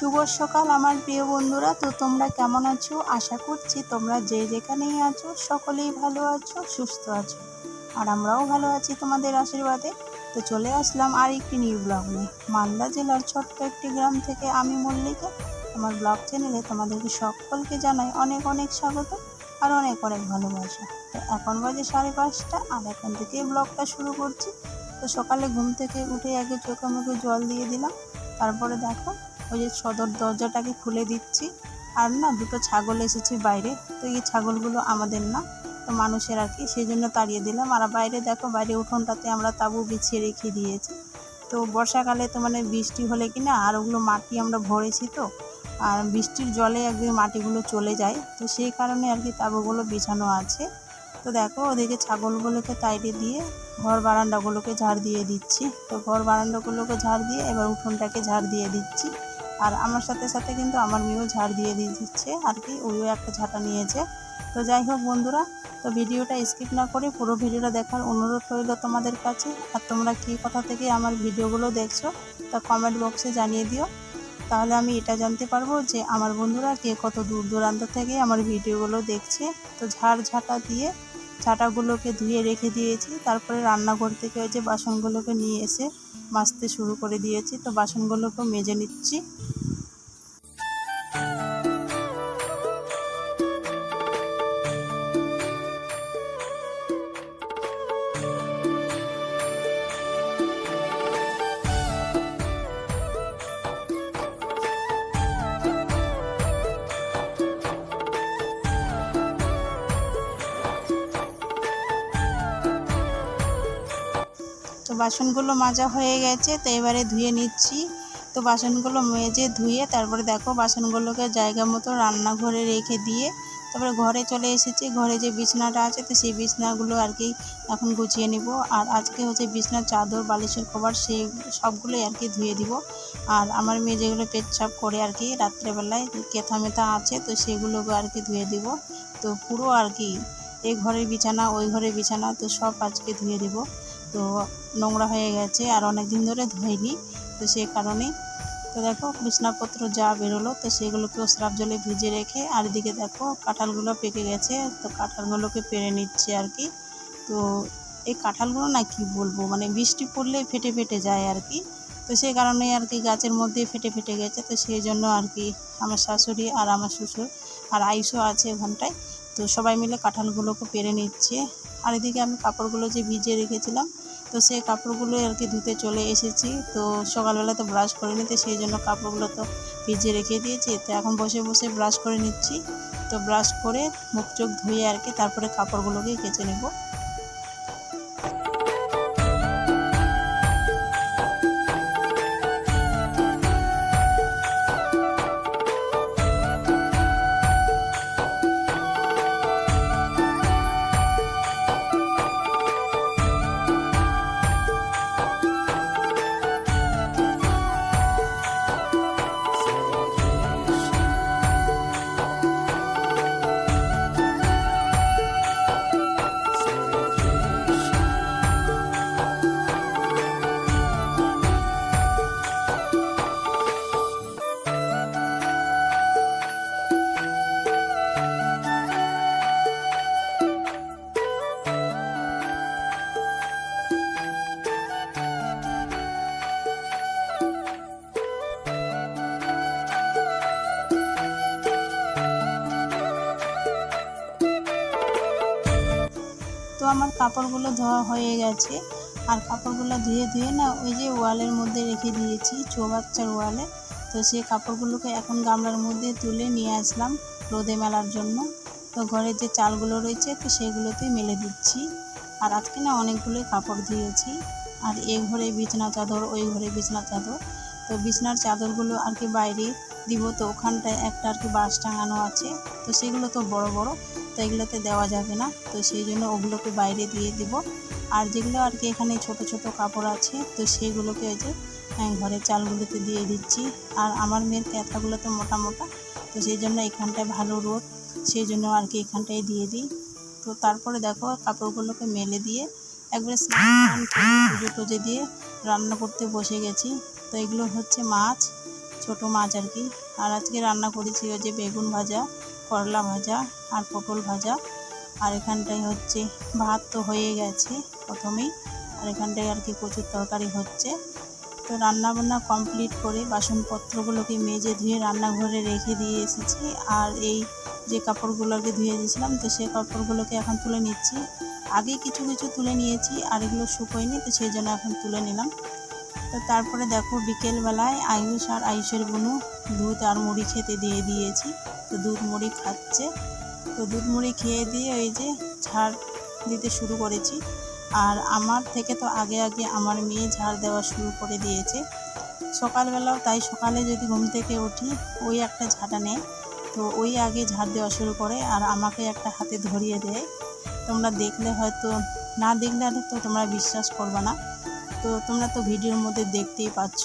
সকাল আমার প্রিয় বন্ধুরা। তো তোমরা কেমন আছো? আশা করছি তোমরা যে যেখানেই আছো, সকলেই ভালো আছো, সুস্থ আছো। আর আমরাও ভালো আছি তোমাদের আশীর্বাদে। তো চলে আসলাম আর একটি নিউ ব্লগ নিয়ে। মালদা জেলার ছোট্ট একটি গ্রাম থেকে আমি মল্লিকা। আমার ব্লগ চ্যানেলে তোমাদেরকে সকলকে জানাই অনেক অনেক স্বাগত আর অনেক অনেক ভালোবাসা। তো এখন বাজে সাড়ে পাঁচটা আর এখন থেকে ব্লগটা শুরু করছি। তো সকালে ঘুম থেকে উঠে আগে চোখে মুখে জল দিয়ে দিলাম। তারপরে দেখো ওই যে সদর দরজাটাকে খুলে দিচ্ছি। আর না, দুটো ছাগল এসেছে বাইরে। তো এই ছাগলগুলো আমাদের না, তো মানুষের আর কি। সেই জন্য তাড়িয়ে দিলাম। আর বাইরে দেখো, বাইরে উঠোনটাতে আমরা তাবু বিছিয়ে রেখে দিয়েছি। তো বর্ষাকালে তো মানে বৃষ্টি হলে কি না, আর ওগুলো মাটি আমরা ভরেছি তো। আর বৃষ্টির জলে একদিন মাটিগুলো চলে যায়। তো সেই কারণে আর কি তাবুগুলো বিছানো আছে। তো দেখো, ওদিকে ছাগলগুলোকে তাইড়ে দিয়ে ঘর বারান্দাগুলোকে ঝাড় দিয়ে দিচ্ছি। তো ঘর বারান্দাগুলোকে ঝাড় দিয়ে এবার উঠোনটাকে ঝাড় দিয়ে দিচ্ছি। আর আমার সাথে সাথে কিন্তু আমার মেয়েও ঝাড় দিয়ে দিয়ে দিচ্ছে আর কি ওইও একটা ঝাঁটা নিয়েছে। তো যাই হোক বন্ধুরা, তো ভিডিওটা স্কিপ না করে পুরো ভিডিওটা দেখার অনুরোধ রইল তোমাদের কাছে। আর তোমরা কী কথা থেকে আমার ভিডিওগুলো দেখছ তা কমেন্ট বক্সে জানিয়ে দিও। তাহলে আমি এটা জানতে পারব যে আমার বন্ধুরা কে কত দূর দূরান্ত থেকে আমার ভিডিওগুলো দেখছে। তো ঝাড় ঝাঁটা দিয়ে ঝাঁটাগুলোকে ধুয়ে রেখে দিয়েছি, তারপরে রান্নাঘর থেকে ওই যে বাসনগুলোকে নিয়ে এসে মাজতে শুরু করে দিয়েছি। তো বাসনগুলোকেও মেজে নিচ্ছি। তো বাসনগুলো মাজা হয়ে গেছে, তো এবারে ধুয়ে নিচ্ছি। তো বাসনগুলো মেজে ধুয়ে তারপরে দেখো বাসনগুলোকে জায়গা মতো রান্নাঘরে রেখে দিয়ে তারপরে ঘরে চলে এসেছি। ঘরে যে বিছনাটা আছে, তো সেই বিছনাগুলো আর কি এখন গুছিয়ে নিব। আর আজকে হচ্ছে বিছনার চাদর, বালিশের কভার, সেই সবগুলোই আর কি ধুয়ে দিব। আর আমার মেয়ে যেগুলো পেচ্ছাপ করে আর কি রাত্রেবেলায় কেথা মেথা আছে, তো সেগুলোকে আর কি ধুয়ে দিব। তো পুরো আর কি এই ঘরের বিছানা, ওই ঘরের বিছানা, তো সব আজকে ধুয়ে দিব। তো নোংরা হয়ে গেছে আর অনেক দিন ধরে ধোয়নি, তো সেই কারণেই। তো দেখো, বিছনাপত্র যা বেরোলো, তো সেগুলোকেও স্রাব জলে ভিজে রেখে আর এদিকে দেখো, কাঁঠালগুলো পেকে গেছে, তো কাঁঠালগুলোকে পেরে নিচ্ছে আর কি। তো এই কাঁঠালগুলো না কি বলব মানে বৃষ্টি পড়লে ফেটে ফেটে যায় আর কি। তো সেই কারণে আর কি গাছের মধ্যে ফেটে ফেটে গেছে, তো সেই জন্য আর কি আমার শাশুড়ি আর আমার শ্বশুর আর আইসও আছে ওখানটায়, তো সবাই মিলে কাঁঠালগুলোকে পেরে নিচ্ছে। আর এদিকে আমি কাপড়গুলো যে ভিজিয়ে রেখেছিলাম তো সেই কাপড়গুলো আর কি ধুতে চলে এসেছি। তো সকালবেলা তো ব্রাশ করে নিতে, সেই জন্য কাপড়গুলো তো ভিজে রেখে দিয়েছি। তো এখন বসে বসে ব্রাশ করে নিচ্ছি। তো ব্রাশ করে মুখ চোখ ধুয়ে আর কি তারপরে কাপড়গুলোকে কেচে নেব। আমার কাপড়গুলো ধোয়া হয়ে গেছে। আর কাপড়গুলো ধুয়ে ধুয়ে না ওই যে ওয়ালের মধ্যে রেখে দিয়েছি, চৌবাচ্চার ওয়ালে তো সেই কাপড়গুলোকে এখন গামলার মধ্যে তুলে নিয়ে আসলাম রোদে মেলার জন্য। তো ঘরের যে চালগুলো রয়েছে, তো সেগুলোতে মেলে দিচ্ছি। আর আজকে না অনেকগুলোই কাপড় ধুয়েছি। আর এ ঘরে বিছনা চাদর, ওই ঘরে বিছনা চাদর। তো বিছনার চাদরগুলো আর কি বাইরে দিব, তো ওখানটায় একটা আর কি বাঁশ টাঙানো আছে। তো সেগুলো তো বড় বড়, তো এগুলোতে দেওয়া যাবে না। তো সেই জন্য ওগুলোকে বাইরে দিয়ে দিব। আর যেগুলো আর কি এখানে ছোট ছোট কাপড় আছে, তো সেগুলোকে ওই যে ঘরের চালগুলোতে দিয়ে দিচ্ছি। আর আমার মেয়ের ক্যাথাগুলো তো মোটা মোটা, তো সেই জন্য এখানটায় ভালো রোদ, সেই জন্য আর কি এখানটায় দিয়ে দিই। তো তারপরে দেখো কাপড়গুলোকে মেলে দিয়ে একবারে স্নান করে পুজো টুজো দিয়ে রান্না করতে বসে গেছি। তো এগুলো হচ্ছে মাছ, ছোট মাছ আর কি। আর আজকে রান্না করেছি ওই যে বেগুন ভাজা, করলা ভাজা আর পটল ভাজা। আর এখানটায় হচ্ছে ভাত তো হয়ে গেছে প্রথমেই। আর এখানটায় আর কি প্রচুর তরকারি হচ্ছে। তো রান্নাবান্না কমপ্লিট করে বাসনপত্রগুলোকে মেজে ধুয়ে রান্নাঘরে রেখে দিয়ে এসেছি। আর এই যে কাপড়গুলোকে ধুয়ে দিয়েছিলাম, তো সেই কাপড়গুলোকে এখন তুলে নিচ্ছি। আগে কিছু কিছু তুলে নিয়েছি, আর এগুলো শুকোয়নি, তো সেই জন্য এখন তুলে নিলাম। তো তারপরে দেখো বিকেলবেলায় আয়ুষ আর আয়ুষের বোনু দুধ আর মুড়ি খেতে দিয়ে দিয়েছি। তো দুধ মুড়ি খাচ্ছে। তো দুধ মুড়ি খেয়ে দিয়ে ওই যে ঝাড় দিতে শুরু করেছি। আর আমার থেকে তো আগে আগে আমার মেয়ে ঝাড় দেওয়া শুরু করে দিয়েছে। সকালবেলাও তাই সকালে যদি ঘুম থেকে উঠি, ওই একটা ঝাঁটা নেয়। তো ওই আগে ঝাড় দেওয়া শুরু করে আর আমাকে একটা হাতে ধরিয়ে দেয়। তোমরা দেখলে হয়তো, না দেখলে তো তোমরা বিশ্বাস করবে না। তো তোমরা তো ভিডিওর মধ্যে দেখতেই পাচ্ছ।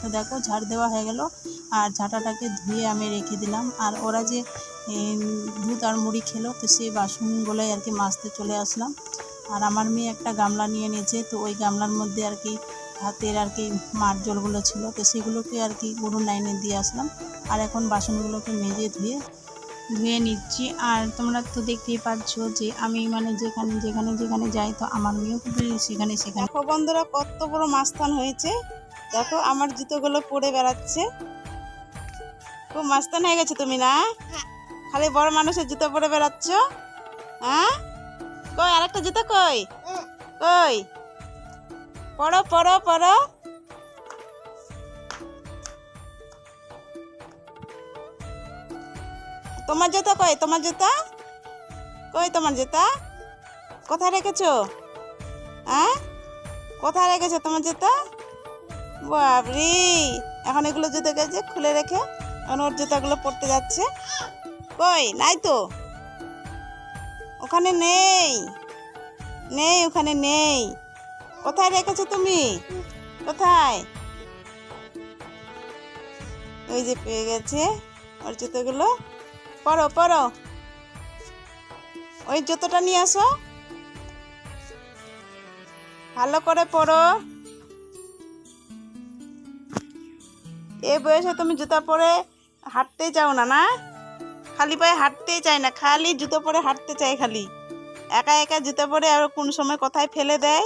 তো দেখো, ঝাড় দেওয়া হয়ে গেল। আর ঝাঁটাটাকে ধুয়ে আমি রেখে দিলাম। আর ওরা যে দুধ আর মুড়ি খেলো, তো সেই বাসনগুলোই আর কি মাজতে চলে আসলাম। আর আমার মেয়ে একটা গামলা নিয়ে নিয়েছে, তো ওই গামলার মধ্যে আর কি হাতের আর কি মার জলগুলো ছিল, তো সেগুলোকে আর কি গরুর লাইনে দিয়ে আসলাম। আর এখন বাসনগুলোকে মেজে ধুয়ে ধুয়ে নিচ্ছি। আর তোমরা তো দেখতেই পাচ্ছ যে আমি মানে যেখানে যেখানে যেখানে যাই তো আমার মেয়েও কিন্তু সেখানে সেখানে। দেখো বন্ধুরা কত বড় মাস্তান হয়েছে। দেখো আমার জুতোগুলো পরে বেড়াচ্ছে। খুব মাস্তান হয়ে গেছে তুমি না? খালি বড় মানুষের জুতো পরে বেড়াচ্ছ? হ্যাঁ? কই আরেকটা জুতো কই? কই? পড়ো পড়ো পড়ো তোমার জুতো কই? তোমার জুতা? কই তোমার জুতা? কোথায় রেখেছো? হ্যাঁ? কোথায় রেখেছো তোমার জুতা? বাবরি এখন এগুলো জুতো গেছে, খুলে রেখে এখন ওর জুতাগুলো পড়তে যাচ্ছে। কই? নাই তো? ওখানে নেই। নেই, ওখানে নেই। কোথায় রেখেছো তুমি? কোথায়? ওই যে পেয়ে গেছে ওর জুতোগুলো। পড়ো পড়ো। ওই জুতোটা নিয়ে আসো। ভালো করে পড়ো। এ বয়সে তুমি জুতা পরে হাঁটতে চাও না না? খালি পায়ে হাঁটতেই চায় না, খালি জুতো পরে হাঁটতে চায় খালি। একা একা জুতো পরে আর কোন সময় কোথায় ফেলে দেয়?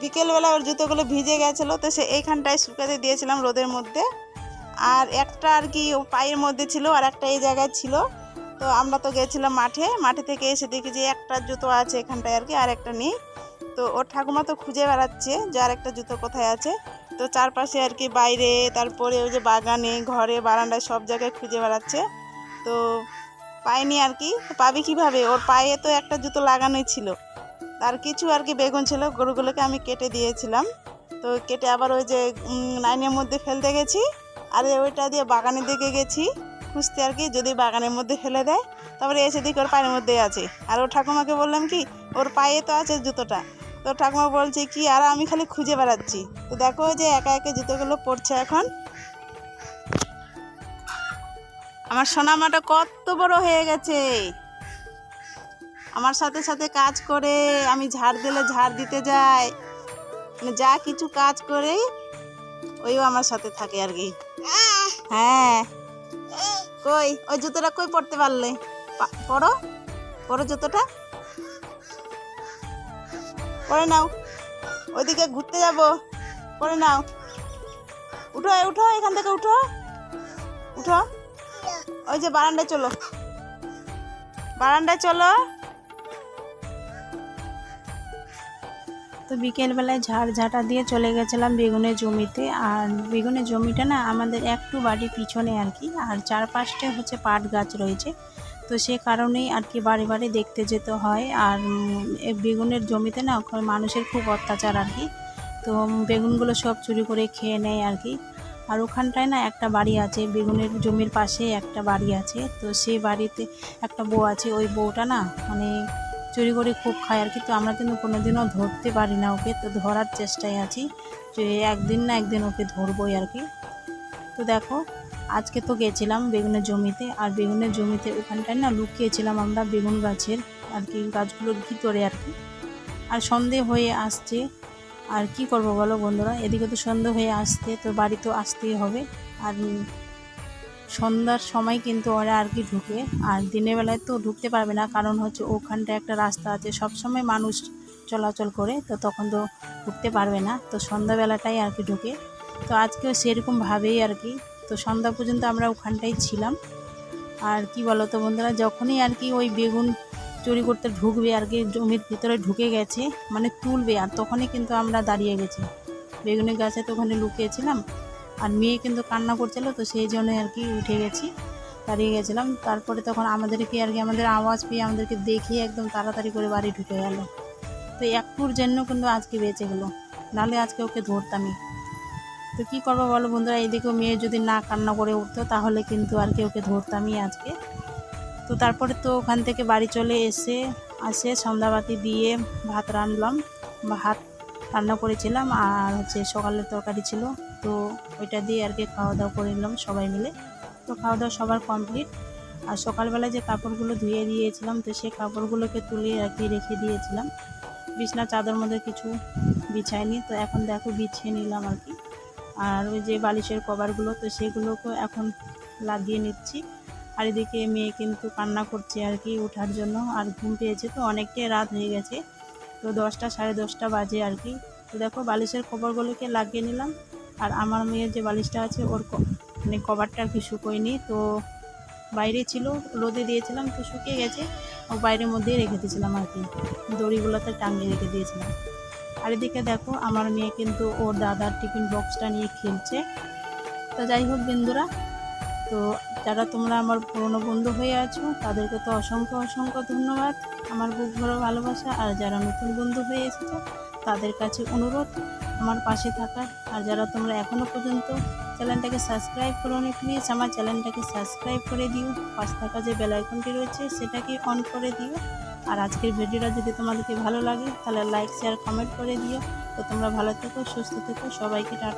বিকেলবেলা ওর জুতোগুলো ভিজে গেছিল, তো সে এইখানটায় শুকাতে দিয়েছিলাম রোদের মধ্যে। আর একটা আর কি পায়ের মধ্যে ছিল আর একটা এই জায়গায় ছিল। তো আমরা তো গেছিলাম মাঠে মাঠে থেকে এসে দেখি যে একটা জুতো আছে এখানটায় আর কি, আর একটা নেই। তো ওর ঠাকুমা তো খুঁজে বেড়াচ্ছে যে আর একটা জুতো কোথায় আছে। তো চারপাশে আর কি বাইরে, তারপরে ওই যে বাগানে, ঘরে, বারান্দায় সব জায়গায় খুঁজে বেড়াচ্ছে। তো পায়নি আর কি পাবি কীভাবে? ওর পায়ে তো একটা জুতো লাগানোই ছিল। তার কিছু আর কি বেগুন ছিল, গরুগুলোকে আমি কেটে দিয়েছিলাম। তো কেটে আবার ওই যে লাইনের মধ্যে ফেলতে গেছি। আর ওইটা দিয়ে বাগানের দিকে গেছি, খুঁজতে আর কি, যদি বাগানের মধ্যে ফেলে দেয়, তারপরে এসে দেখি ওর পায়ের মধ্যে আছে। আর ওর ঠাকুমাকে বললাম কি, ওর পায়ে তো আছে জুতোটা। তো ঠাকুমা বলছে কি, আর আমি খালি খুঁজে বেড়াচ্ছি। তো দেখো যে একা একা জুতোগুলো পড়ছে এখন। আমার সোনামাটা কত বড় হয়ে গেছে। আমার সাথে সাথে কাজ করে, আমি ঝাড় দিলে ঝাড় দিতে যাই মানে যা কিছু কাজ করে, ওইও আমার সাথে থাকে আর কি। হ্যাঁ। কই? ওই জুতোটা কই পড়তে পারলে? পড়ো। পড়ো জুতোটা। পরে নাও। ওইদিকে ঘুরতে যাব। পরে নাও। উঠো উঠো, এখান থেকে উঠো। উঠো। ওই যে বারান্দায় চলো। বারান্দায় চলো। তো বিকেলবেলায় ঝাড় ঝাঁটা দিয়ে চলে গেছিলাম বেগুনের জমিতে। আর বেগুনের জমিটা না আমাদের একটু বাড়ির পিছনে আর কি, আর চারপাশটা হচ্ছে পাট গাছ রয়েছে। তো সে কারণেই আর কি বাড়ি বাড়ি দেখতে যেতে হয়। আর বেগুনের জমিতে না ওখানে মানুষের খুব অত্যাচার আর কি। তো বেগুনগুলো সব চুরি করে খেয়ে নেয় আর কি। আর ওখানটায় না একটা বাড়ি আছে, বেগুনের জমির পাশে একটা বাড়ি আছে। তো সেই বাড়িতে একটা বউ আছে, ওই বউটা না মানে চুরি করে খুব খায় আর কি। তো আমরা কিন্তু কোনোদিনও ধরতে পারি না ওকে। তো ধরার চেষ্টায় আছি যে একদিন না একদিন ওকে ধরবোই আর কি। তো দেখো, আজকে তো গেছিলাম বেগুনের জমিতে আর বেগুনের জমিতে ওখানটায় না লুকিয়েছিলাম আমরা বেগুন গাছের আর কি, গাছগুলোর ভিতরে আর কি। আর সন্ধে হয়ে আসছে, আর কি করব বলো বন্ধুরা? এদিকে তো সন্ধ্যা হয়ে আসতে তো বাড়ি তো আসতেই হবে। আর সন্ধ্যার সময় কিন্তু ওরা আর কি ঢুকে। আর দিনের বেলায় তো ঢুকতে পারবে না, কারণ হচ্ছে ওখানটা একটা রাস্তা আছে। সব সময় মানুষ চলাচল করে, তো তখন তো ঢুকতে পারবে না। তো সন্ধ্যাবেলাটাই আর কি ঢুকে। তো আজকেও সেরকমভাবেই আর কি। তো সন্ধ্যা পর্যন্ত আমরা ওখানটাই ছিলাম। আর কি বলো তো বন্ধুরা, যখনই আর কি ওই বেগুন চুরি করতে ঢুকবে, আর কি জমির ভিতরে ঢুকে গেছে মানে তুলবে, আর তখনই কিন্তু আমরা দাঁড়িয়ে গেছি। বেগুনের গাছে তো ওখানে লুকিয়েছিলাম। আর মেয়ে কিন্তু কান্না করছিল, তো সেই জন্য আর কি উঠে গেছি, দাঁড়িয়ে গেছিলাম। তারপরে তখন আমাদেরকে আর কি আমাদের আওয়াজ পেয়ে আমাদেরকে দেখিয়ে একদম তাড়াতাড়ি করে বাড়ি ঢুকে গেল। তো একটুর জন্য কিন্তু আজকে বেঁচে গেলো, নাহলে আজকে ওকে ধরতামই। তো কী করব বলো বন্ধুরা, এইদিকেও মেয়ে যদি না কান্না করে উঠতো, তাহলে কিন্তু আর কি ওকে ধরতামই আজকে। তো তারপরে তো ওখান থেকে বাড়ি চলে এসে, আসে সন্ধ্যাবাতি দিয়ে ভাত রান্নলাম ভাত রান্না করেছিলাম আর হচ্ছে সকালের তরকারি ছিল। তো ওইটা দিয়ে আর কি খাওয়া দাওয়া করে নিলাম সবাই মিলে। তো খাওয়া দাওয়া সবার কমপ্লিট। আর সকালবেলা যে কাপড়গুলো ধুয়ে দিয়েছিলাম, তো সেই কাপড়গুলোকে তুলে আর কি রেখে দিয়েছিলাম। বিছনা চাদর মধ্যে কিছু বিছাইনি, তো এখন দেখো বিছিয়ে নিলাম আর কি। আর ওই যে বালিশের কভারগুলো, তো সেগুলোকেও এখন লাগিয়ে নিচ্ছি। আর এদিকে মেয়ে কিন্তু কান্না করছে আর কি ওঠার জন্য। আর ঘুম পেয়েছে তো, অনেকটাই রাত হয়ে গেছে। তো দশটা, সাড়ে দশটা বাজে আর কি। তো দেখো বালিশের কভারগুলোকে লাগিয়ে নিলাম। আর আমার মেয়ের যে বালিশটা আছে, ওর মানে কভারটা আর কি শুকোয়নি তো বাইরে ছিল, রোদে দিয়েছিলাম, তো শুকিয়ে গেছে। ও বাইরের মধ্যেই রেখে দিয়েছিলাম আর কি। দড়িগুলোতে টাঙিয়ে রেখে দিয়েছিলাম। আর এদিকে দেখো আমার মেয়ে কিন্তু ওর দাদার টিফিন বক্সটা নিয়ে খেলছে। তো যাই হোক বন্ধুরা তো যারা তোমরা আমার পুরনো বন্ধু হয়ে আছো, তাদেরকে তো অসংখ্য অসংখ্য ধন্যবাদ আমার বুক ভরা ভালোবাসা। আর যারা নতুন বন্ধু হয়ে এসেছ, তাদের কাছে অনুরোধ আমার পাশে থাকার আর যারা তোমরা এখনও পর্যন্ত চ্যানেলটাকে সাবস্ক্রাইব করো নি প্লিজ আমার চ্যানেলটাকে সাবস্ক্রাইব করে দিও। পাশে থাকা যে বেল আইকনটি রয়েছে, সেটাকে অন করে দিও। আর আজকের ভিডিওটা যদি তোমাদেরকে ভালো লাগে, তাহলে লাইক শেয়ার কমেন্ট করে দিও। তো তোমরা ভালো থেকো, সুস্থ থেকো, সবাইকে টাটা।